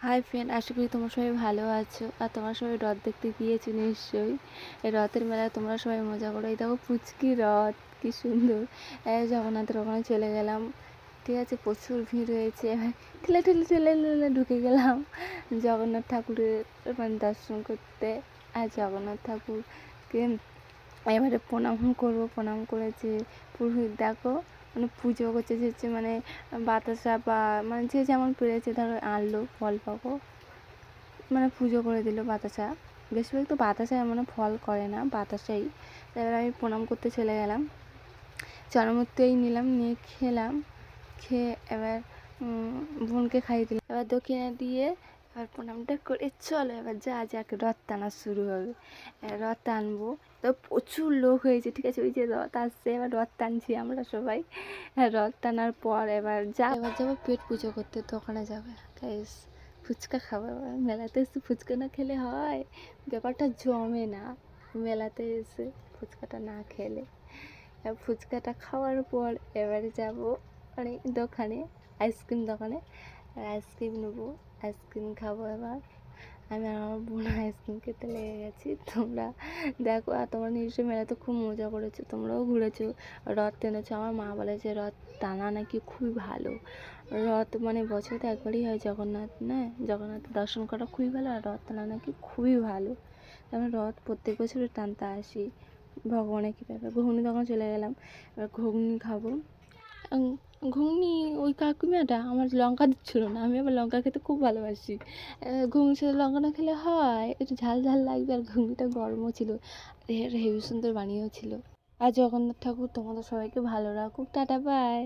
Hi friend আশা করি তোমরা সবাই ভালো আছো। আর তোমরা সবাই রথ দেখতে গিয়েছো নিশ্চয়ই। এই রথের মেলায় তোমরা সবাই মজা করো। এই দেখো পুচকি রথ, কি সুন্দর। জগন্নাথের ওখানে চলে গেলাম। ঠিক আছে, প্রচুর ভিড় হয়েছে ঠেলে ঠেলে ঠেলে ঠেলে ঢুকে গেলাম জগন্নাথ ঠাকুরের মানে দর্শন করতে। আর জগন্নাথ ঠাকুরকে এবারে প্রণাম করব। প্রণাম করেছে পুরোহিত। দেখো মানে পুজো করছে যে হচ্ছে মানে বাতাসা বা মানে যে যেমন পেরেছে, ধরো আনলো, ফল পাকো মানে পুজো করে দিল বাতাসা। বেশিরভাগ তো বাতাসা মানে ফল করে না, বাতাসাই। এবার আমি প্রণাম করতে চলে গেলাম। চরমূর্তিই নিলাম, নিয়ে খেলাম। খেয়ে এবার বোনকে খাইয়ে দিলাম। এবার দক্ষিণা দিয়ে এবার প্রণামটা করে চলো, এবার যা যাক, রথ টানা শুরু হবে। রথ টানবো। তো প্রচুর লোক হয়েছে, ঠিক আছে? ওই যে রথ আসছে, এবার রথ টানছি আমরা সবাই। রথ টানার পর এবার যা এবার যাব পেট পুজো করতে দোকানে যাবে। গাইস, ফুচকা খাব মেলাতে এসে ফুচকা না খেলে হয়? ব্যাপারটা জমে না। মেলাতে এসে ফুচকাটা না খেলে। ফুচকাটা খাওয়ার পর এবারে যাব মানে দোকানে, আইসক্রিম দোকানে। আর আইসক্রিম নেব, আইসক্রিম খাব এবার। আমি আমার বোন আইসক্রিম খেতে লেগে গেছি। তোমরা দেখো, আর তোমরা নিশ্চয়ই মেলাতে খুব মজা করেছ, তোমরাও ঘুরেছো। রথ টেনেছো, আমার মা বলে যে রথ টানা নাকি খুবই ভালো। রথ মানে বছরে একবারই হয় জগন্নাথ, না? জগন্নাথ দর্শন করা খুবই ভালো আর রথ টানা নাকি খুবই ভালো। আমি রথ প্রত্যেক বছরে টানতে আসি। ভগবানের কৃপায়। ঘুগনি তখন চলে গেলাম, এবার ঘুগনি খাব। ঘুগনি ওই কাকিমাটা আমার লঙ্কা দিচ্ছিল না, আমি আবার লঙ্কা খেতে খুব ভালোবাসি। ঘুগনি সাথে লঙ্কা না খেলে হয়, একটু ঝাল ঝাল লাগবে আর ঘুগনিটা গরমও ছিল হেভি সুন্দর বানিয়েও ছিল। আর জগন্নাথ ঠাকুর তোমাদের সবাইকে ভালো রাখুক, টাটা বাই